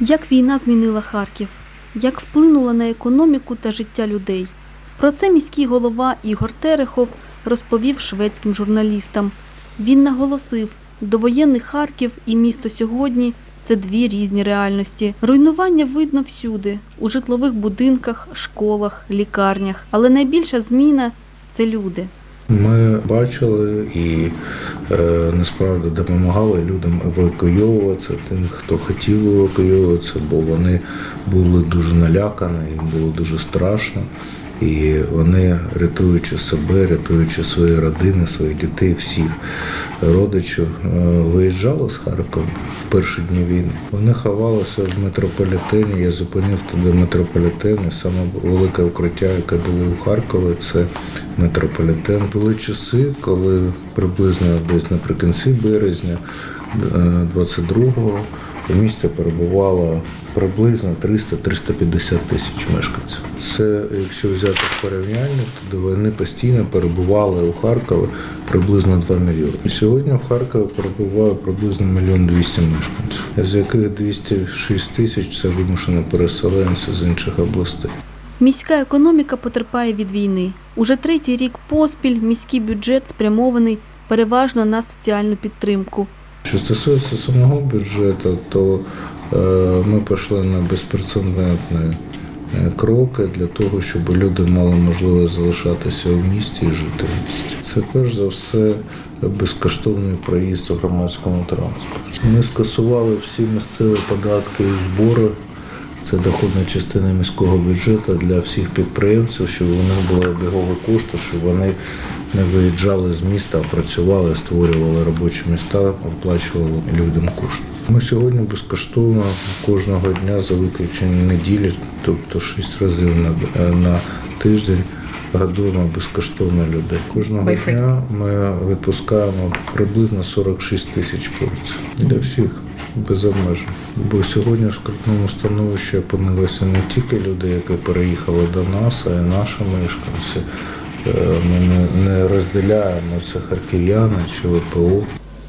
Як війна змінила Харків, як вплинула на економіку та життя людей. Про це міський голова Ігор Терехов розповів шведським журналістам. Він наголосив, довоєнний Харків і місто сьогодні це дві різні реальності. Руйнування видно всюди у житлових будинках, школах, лікарнях. Але найбільша зміна це люди. Ми бачили і е, насправді допомагали людям евакуйовуватися, тим, хто хотів евакуйовуватися, бо вони були дуже налякані, їм було дуже страшно. І вони, рятуючи себе, рятуючи свої родини, своїх дітей, всіх родичів, е, виїжджали з Харкова в перші дні війни. Вони ховалися в метрополітені. Я зупинив туди метрополітен. І саме велике укриття, яке було у Харкові, це метрополітен. Були часи, коли приблизно десь наприкінці березня е, 22-го місті перебувало приблизно 300-350 тисяч мешканців. Це, якщо взяти в порівняння, то війни постійно перебували у Харкові приблизно 2 мільйони. Сьогодні в Харкові перебуває приблизно мільйон 200 мешканців, з яких 206 тисяч це вимушені переселенці з інших областей. Міська економіка потерпає від війни. Уже третій рік поспіль міський бюджет спрямований переважно на соціальну підтримку. Що стосується самого бюджету, то е, ми пішли на безпрецедентні е, кроки для того, щоб люди мали можливість залишатися в місті і жити в місті. Це перш за все безкоштовний проїзд у громадському транспорті. Ми скасували всі місцеві податки і збори. Це доходна частина міського бюджету для всіх підприємців, щоб у них були обігові кошти, щоб вони не виїжджали з міста, а працювали, створювали робочі міста, оплачували людям кошти. Ми сьогодні безкоштовно кожного дня за виключенням неділі, тобто шість разів на, на тиждень. Годуємо безкоштовно людей. Кожного дня ми відпускаємо приблизно 46 тисяч порцій для всіх без обмежень. Бо сьогодні в скрутному становищі опинилися не тільки люди, які переїхали до нас, а й наші мешканці. Е, Ми не- розділяємо це харків'яни чи ВПО.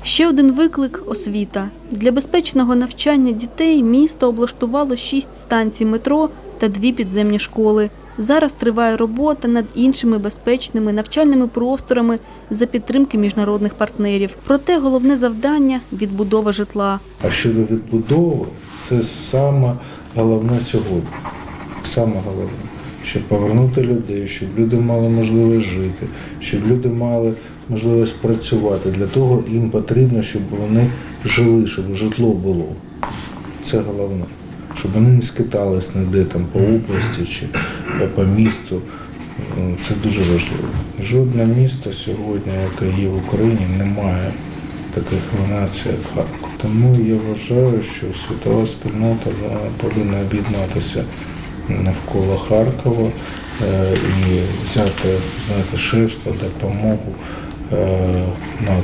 Ще один виклик освіта. Для безпечного навчання дітей місто облаштувало шість станцій метро та дві підземні школи. Зараз триває робота над іншими безпечними навчальними просторами за підтримки міжнародних партнерів. Проте головне завдання відбудова житла. А щодо відбудови, це саме головне сьогодні. Саме головне. Щоб повернути людей, щоб люди мали можливість жити, щоб люди мали можливість працювати. Для того їм потрібно, щоб вони жили, щоб житло було. Це головне. Щоб вони не скитались ніде там по області чи по місту. Е, Це дуже важливо. Жодне місто сьогодні, яке є в Україні, не має таких націй, як Харків. Тому я вважаю, що світова спільнота повинна об'єднатися навколо Харкова е, і взяти знаєте, шефство, допомогу е, над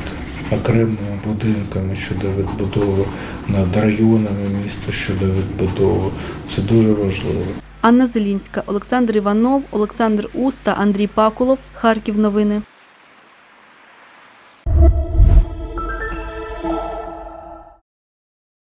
окремими будинками щодо відбудови, над районами міста щодо відбудови. Це дуже важливо. Анна Зелінська, Олександр Іванов, Олександр Уста, Андрій Пакулов. Харків новини.